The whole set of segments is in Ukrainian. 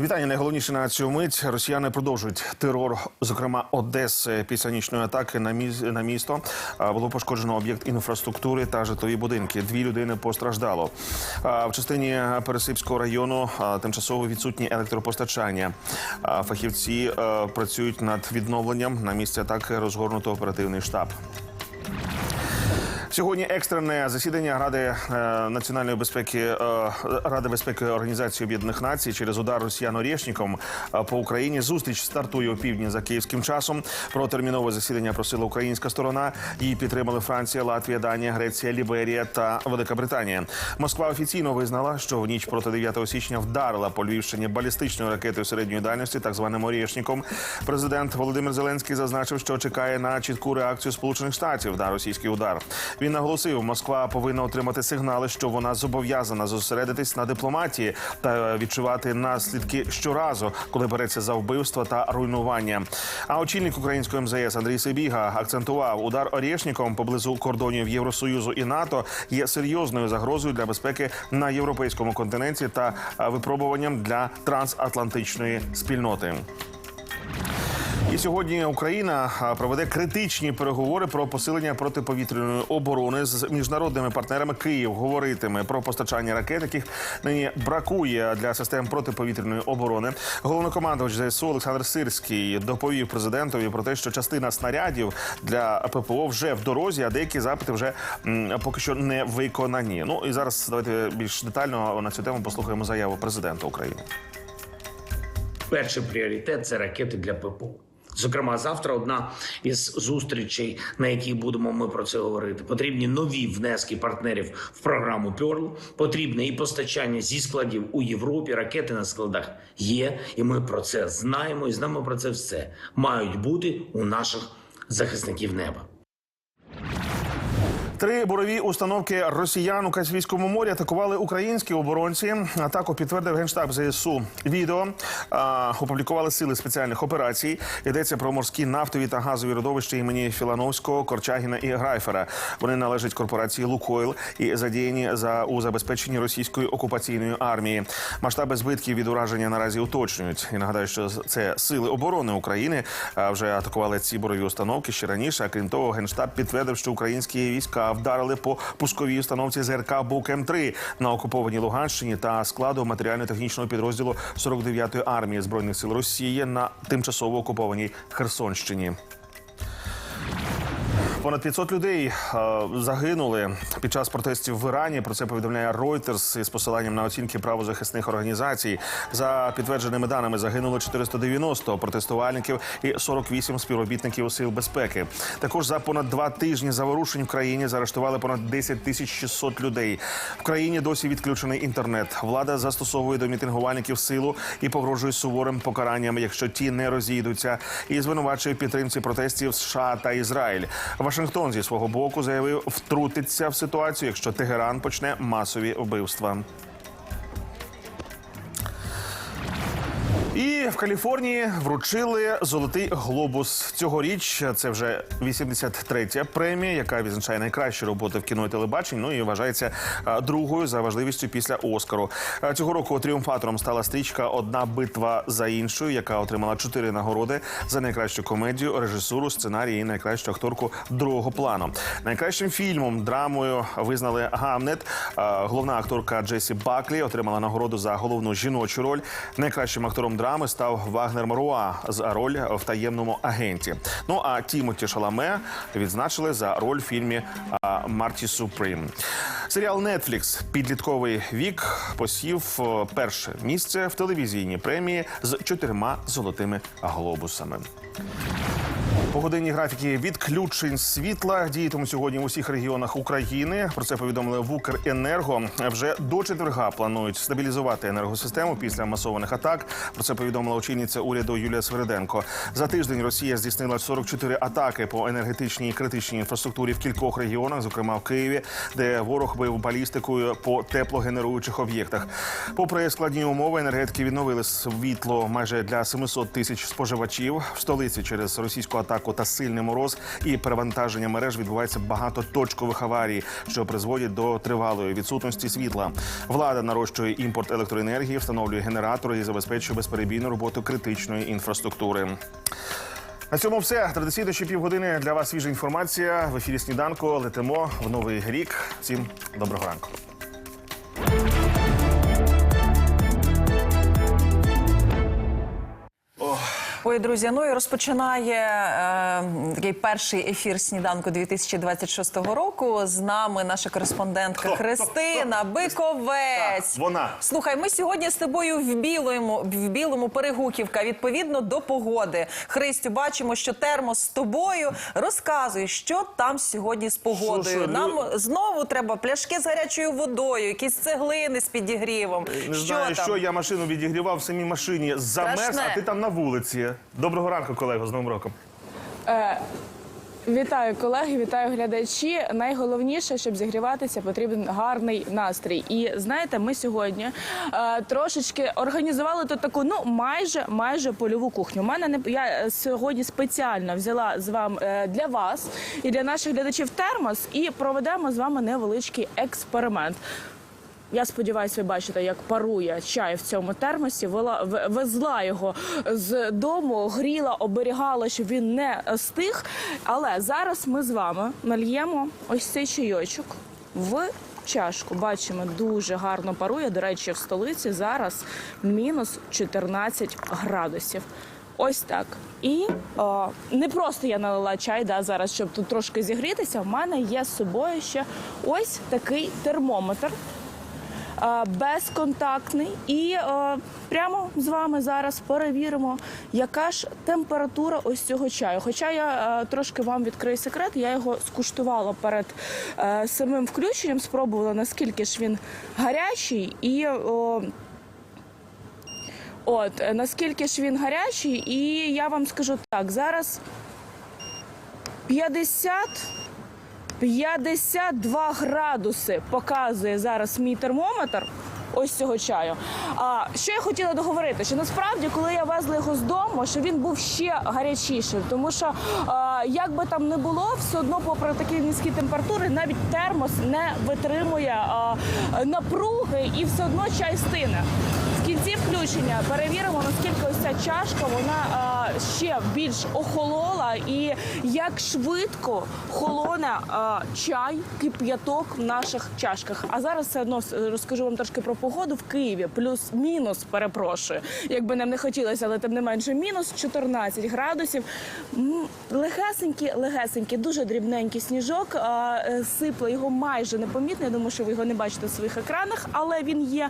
Вітання найголовніше на цю мить. Росіяни продовжують терор, зокрема Одеси. Після нічної атаки на на місто було пошкоджено об'єкт інфраструктури та житлові будинки. Дві людини постраждало. В частині Пересипського району тимчасово відсутні електропостачання. Фахівці працюють над відновленням. На місці атаки розгорнуто оперативний штаб. Сьогодні екстрене засідання Ради е, національної безпеки е, Ради безпеки Організації Об'єднаних Націй через удар росіян Орєшніком е, по Україні. Зустріч стартує у півдні за київським часом. Про термінове засідання просила українська сторона. Її підтримали Франція, Латвія, Данія, Греція, Ліберія та Велика Британія. Москва офіційно визнала, що в ніч проти 9 січня вдарила по Львівщині балістичною ракетою середньої дальності, так званим Орєшніком. Президент Володимир Зеленський зазначив, що чекає на чітку реакцію Сполучених Штатів на російський удар. Він наголосив, Москва повинна отримати сигнали, що вона зобов'язана зосередитись на дипломатії та відчувати наслідки щоразу, коли береться за вбивства та руйнування. А очільник української МЗС Андрій Сибіга акцентував, удар Орєшніком поблизу кордонів Євросоюзу і НАТО є серйозною загрозою для безпеки на європейському континенті та випробуванням для трансатлантичної спільноти. І сьогодні Україна проведе критичні переговори про посилення протиповітряної оборони з міжнародними партнерами. Київ говоритиме про постачання ракет, яких нині бракує для систем протиповітряної оборони. Головнокомандувач ЗСУ Олександр Сирський доповів президентові про те, що частина снарядів для ППО вже в дорозі, а деякі запити вже поки що не виконані. Ну і зараз давайте більш детально на цю тему послухаємо заяву президента України. Перший пріоритет це ракети для ППО. Зокрема, завтра одна із зустрічей, на якій будемо ми про це говорити. Потрібні нові внески партнерів в програму Перл. Потрібне і постачання зі складів у Європі. Ракети на складах є, і ми про це знаємо. І знаємо про це все мають бути у наших захисників неба. Три бурові установки росіян у Каспійському морі атакували українські оборонці. Атаку підтвердив генштаб ЗСУ. Відео а, опублікували сили спеціальних операцій. Йдеться про морські нафтові та газові родовища імені Філановського, Корчагіна і Грайфера. Вони належать корпорації Лукойл і задіяні за у забезпеченні російської окупаційної армії. Масштаби збитків від ураження наразі уточнюють. І нагадаю, що це сили оборони України а, вже атакували ці бурові установки ще раніше. А крім того, генштаб підтвердив, що українські війська вдарили по пусковій установці ЗРК Бук М3 на окупованій Луганщині та складу матеріально-технічного підрозділу 49-ї армії збройних сил Росії на тимчасово окупованій Херсонщині. Понад 500 людей е, загинули під час протестів в Ірані. Про це повідомляє Reuters із посиланням на оцінки правозахисних організацій. За підтвердженими даними загинуло 490 протестувальників і 48 співробітників сил безпеки. Також за понад два тижні заворушень в країні заарештували понад 10 тисяч 600 людей. В країні досі відключений інтернет. Влада застосовує до мітингувальників силу і погрожує суворим покаранням, якщо ті не розійдуться, і звинувачує підтримці протестів США та Ізраїль. Вашингтон зі свого боку заявив, втрутиться в ситуацію, якщо Тегеран почне масові вбивства. І в Каліфорнії вручили золотий глобус цьогоріч. Це вже 83-я премія, яка відзначає найкращі роботи в кіно і телебаченні. Ну і вважається другою за важливістю після Оскару. Цього року тріумфатором стала стрічка Одна битва за іншою, яка отримала чотири нагороди за найкращу комедію, режисуру, сценарій і найкращу акторку другого плану. Найкращим фільмом драмою визнали Гамнет. Головна акторка Джесі Баклі отримала нагороду за головну жіночу роль. Найкращим актором драми став Вагнер Маруа за роль в таємному агенті. Ну а Тімоті Шаламе відзначили за роль в фільмі Марті Суприм. Серіал Netflix «Підлітковий вік посів перше місце в телевізійній премії з чотирма золотими глобусами. Погодинні графіки відключень світла діятимуть сьогодні в усіх регіонах України. Про це повідомили в Укренерго. Вже до четверга планують стабілізувати енергосистему після масованих атак. Про це повідомила очільниця уряду Юлія Свериденко. За тиждень Росія здійснила 44 атаки по енергетичній критичній інфраструктурі в кількох регіонах, зокрема в Києві, де ворог бив балістикою по теплогенеруючих об'єктах. Попри складні умови, енергетики відновили світло майже для 700 тисяч споживачів. В столиці через російську атаку та сильний мороз і перевантаження мереж відбувається багато точкових аварій, що призводять до тривалої відсутності світла. Влада нарощує імпорт електроенергії, встановлює генератори і забезпечує безперебійну роботу критичної інфраструктури. На цьому все. Традиційно ще півгодини для вас свіжа інформація. В ефірі сніданку летимо в новий рік. Всім доброго ранку. Ой, друзі, ну і розпочинає е, такий перший ефір сніданку 2026 року. З нами наша кореспондентка Хто? Христина Биковець. Так, вона. Слухай, ми сьогодні з тобою в білому в білому перегуківка відповідно до погоди. Христю, бачимо, що термос з тобою розказує, що там сьогодні з погодою. Що, що, Нам лю- знову треба пляшки з гарячою водою, якісь цеглини з підігрівом. Не що знаю, там? що я машину відігрівав в самій машині. Замерз, Страшне. а ти там на вулиці. Доброго ранку, колего, з Новим роком. Вітаю колеги, вітаю глядачі. Найголовніше, щоб зігріватися, потрібен гарний настрій. І знаєте, ми сьогодні е, трошечки організували тут таку, ну майже майже польову кухню. У мене не я е, сьогодні спеціально взяла з вами е, для вас і для наших глядачів термос, і проведемо з вами невеличкий експеримент. Я сподіваюся, ви бачите, як парує чай в цьому термосі. Вела везла його з дому, гріла, оберігала, щоб він не стиг. Але зараз ми з вами нальємо ось цей чайочок в чашку. Бачимо, дуже гарно парує. До речі, в столиці зараз мінус 14 градусів. Ось так. І о, не просто я налила чай, да, зараз, щоб тут трошки зігрітися. В мене є з собою ще ось такий термометр безконтактний. І е, прямо з вами зараз перевіримо, яка ж температура ось цього чаю. Хоча я е, трошки вам відкрию секрет, я його скуштувала перед е, самим включенням, спробувала наскільки ж він гарячий і. От е, наскільки ж він гарячий, і я вам скажу так: зараз 50 52 градуси показує зараз мій термометр. Ось цього чаю. А що я хотіла договорити? Що насправді, коли я везла його з дому, що він був ще гарячішим, тому що а, як би там не було, все одно, попри такі низькі температури, навіть термос не витримує а, напруги і все одно чай стине. В кінці включення перевіримо, наскільки ось ця чашка вона а, ще більш охолола і як швидко холоне а, чай, кип'яток в наших чашках. А зараз все одно розкажу вам трошки про погоду в Києві. Плюс-мінус, перепрошую. Якби нам не хотілося, але тим не менше, мінус 14 градусів. Легесенький, легесенький, дуже дрібненький сніжок. е, Сипле його майже непомітно. Я думаю, що ви його не бачите в своїх екранах, але він є.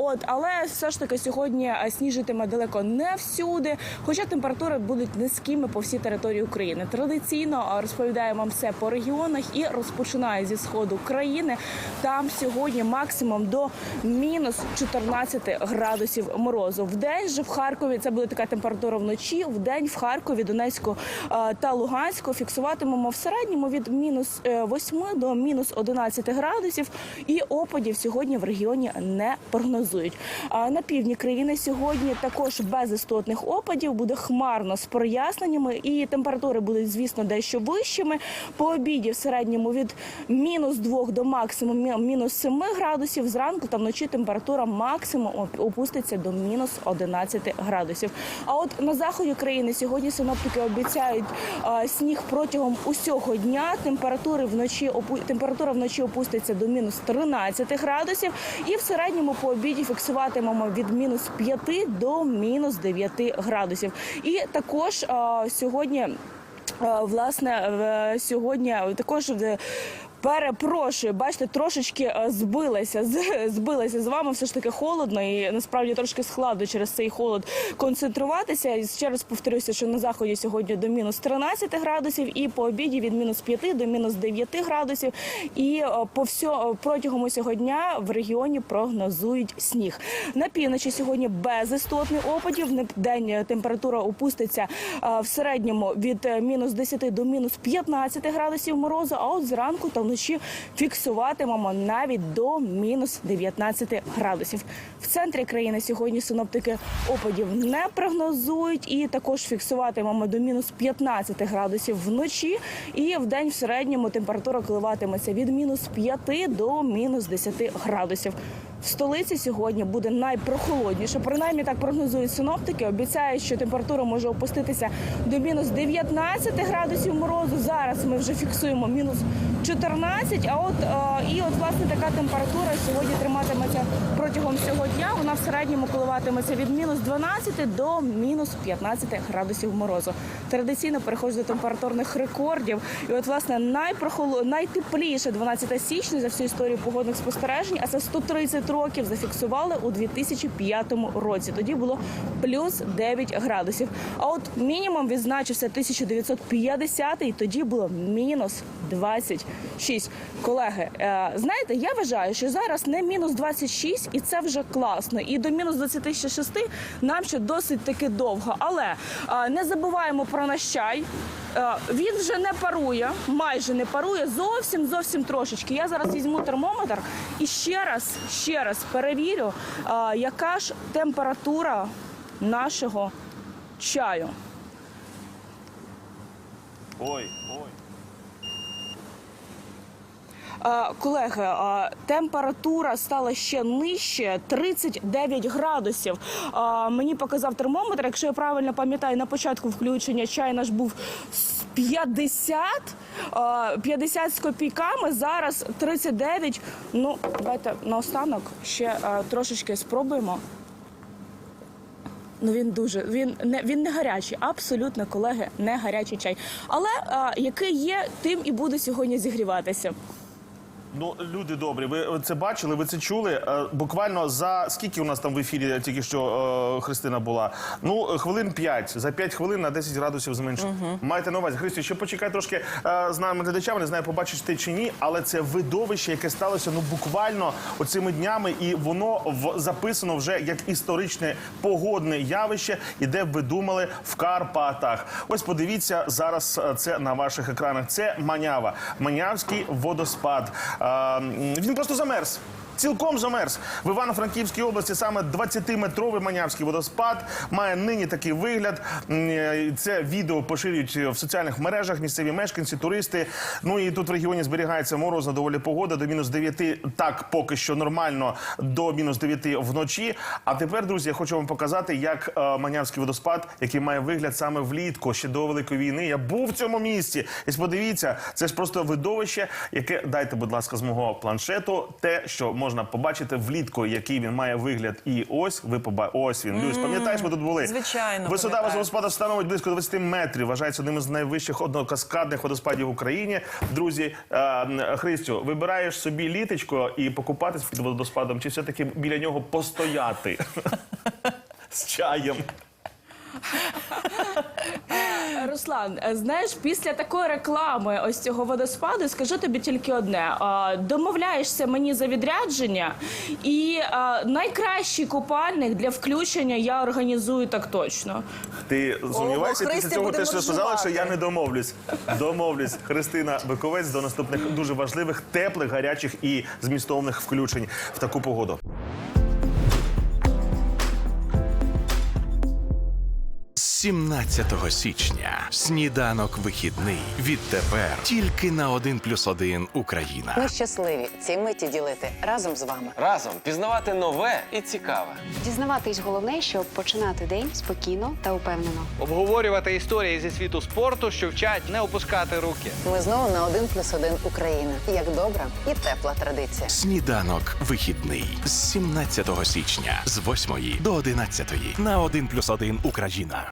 От, але все ж таки сьогодні е, сніжитиме далеко не всюди. Хоча температури будуть низькими по всій території України. Традиційно а, розповідаємо вам все по регіонах і розпочинає зі сходу країни. Там сьогодні максимум до мінус 14 градусів морозу. В день же в Харкові це буде така температура вночі. В день в Харкові, Донецьку е, та Луганську фіксуватимемо в середньому від мінус е, 8 до мінус 11 градусів. І опадів сьогодні в регіоні не прогнозують. На півдні країни сьогодні також без істотних опадів буде хмарно з проясненнями, і температури будуть, звісно, дещо вищими. По обіді в середньому від мінус 2 до максимум мінус 7 градусів. Зранку та вночі температура максимум опуститься до мінус 11 градусів. А от на заході країни сьогодні синоптики обіцяють сніг протягом усього дня. Температури вночі опу- температура вночі опуститься до мінус 13 градусів, і в середньому по обіді фіксуватимемо від мінус 5 до мінус 9 градусів. І також сьогодні. Е, Власне, е, сьогодні також е, Перепрошую, бачите, трошечки е, збилася, збилася з вами. Все ж таки холодно і насправді трошки складно через цей холод концентруватися. І ще раз повторюся, що на заході сьогодні до мінус 13 градусів, і по обіді від мінус 5 до мінус 9 градусів. І е, по всьо, протягом усього дня в регіоні прогнозують сніг. На півночі сьогодні безістотний опадів. На день е, температура опуститься е, в середньому від е, мінус 10 до мінус 15 градусів морозу. А от зранку та вночі фіксуватимемо навіть до мінус 19 градусів. В центрі країни сьогодні синоптики опадів не прогнозують і також фіксуватимемо до мінус 15 градусів вночі. І в день в середньому температура коливатиметься від мінус 5 до мінус 10 градусів. В столиці сьогодні буде найпрохолодніше. Принаймні так прогнозують синоптики. Обіцяють, що температура може опуститися до мінус 19 градусів морозу. Зараз ми вже фіксуємо мінус 14. А от е, і от власне така температура сьогодні триматиметься протягом всього дня. Вона в середньому коливатиметься від мінус 12 до мінус 15 градусів морозу. Традиційно переходить до температурних рекордів. І от власне найпрохоло... найтепліше 12 січня за всю історію погодних спостережень, а це 130 років зафіксували у 2005 році. Тоді було плюс 9 градусів. А от мінімум відзначився 1950 і тоді було мінус 26. Колеги, е, знаєте, я вважаю, що зараз не мінус 26, і це вже класно. І до мінус 26 нам ще досить таки довго. Але е, не забуваємо про наш чай. Е, Він вже не парує, майже не парує, зовсім зовсім трошечки. Я зараз візьму термометр і ще раз, ще раз перевірю, е, яка ж температура нашого чаю. Ой, ой. Е, Колеги, е, температура стала ще нижче 39 градусів. Е, Мені показав термометр. Якщо я правильно пам'ятаю, на початку включення чай наш був 50, е, 50 з копійками. Зараз 39. Ну, давайте наостанок ще трошечки спробуємо. Ну він дуже він не він не гарячий, абсолютно колеги, не гарячий чай. Але е, який є, тим і буде сьогодні зігріватися. Ну, люди добрі, ви це бачили, ви це чули. Е, Буквально за скільки у нас там в ефірі тільки що е, Христина була? Ну, хвилин 5. За 5 хвилин на 10 градусів зменшить. Маєте на увазі. Христі, ще почекай трошки е, з нами глядачами, не знаю, побачиш ти чи ні, але це видовище, яке сталося ну буквально оцими днями, і воно в записано вже як історичне погодне явище, і де б ви думали в Карпатах. Ось подивіться зараз е, це на ваших екранах. Це Манява, Манявський водоспад. Він просто замерз. Цілком замерз в Івано-Франківській області саме 20-метровий манявський водоспад має нині такий вигляд. Це відео поширюють в соціальних мережах місцеві мешканці, туристи. Ну і тут в регіоні зберігається морозна доволі погода до мінус 9, Так поки що нормально до мінус 9 вночі. А тепер, друзі, я хочу вам показати, як е, манявський водоспад, який має вигляд саме влітку, ще до великої війни. Я був в цьому місці. І подивіться, це ж просто видовище, яке дайте, будь ласка, з мого планшету, те, що можна побачити влітку, який він має вигляд. І ось ви поба... ось він. Люсь, пам'ятаєш, ми тут були. Звичайно, Висота пам'ятаю. водоспада становить близько 20 метрів. Вважається одним із найвищих однокаскадних водоспадів в Україні. Друзі, е, Христю, вибираєш собі літочко і покупатись під водоспадом, чи все-таки біля нього постояти з чаєм. Руслан, знаєш, після такої реклами ось цього водоспаду скажу тобі тільки одне: домовляєшся мені за відрядження, і найкращий купальник для включення я організую так точно. Ти сумніваєшся після цього те, що сказала, що я не домовлюсь. Домовлюсь. Христина Биковець до наступних дуже важливих, теплих, гарячих і змістовних включень в таку погоду. 17 січня сніданок вихідний. Відтепер тільки на 1 плюс 1 Україна. Ми щасливі ці миті ділити разом з вами. Разом пізнавати нове і цікаве. Дізнаватись головне, щоб починати день спокійно та упевнено. обговорювати історії зі світу спорту, що вчать не опускати руки. Ми знову на один плюс один Україна. Як добра і тепла традиція. Сніданок вихідний з 17 січня з 8 до 11 на 1 плюс 1 Україна.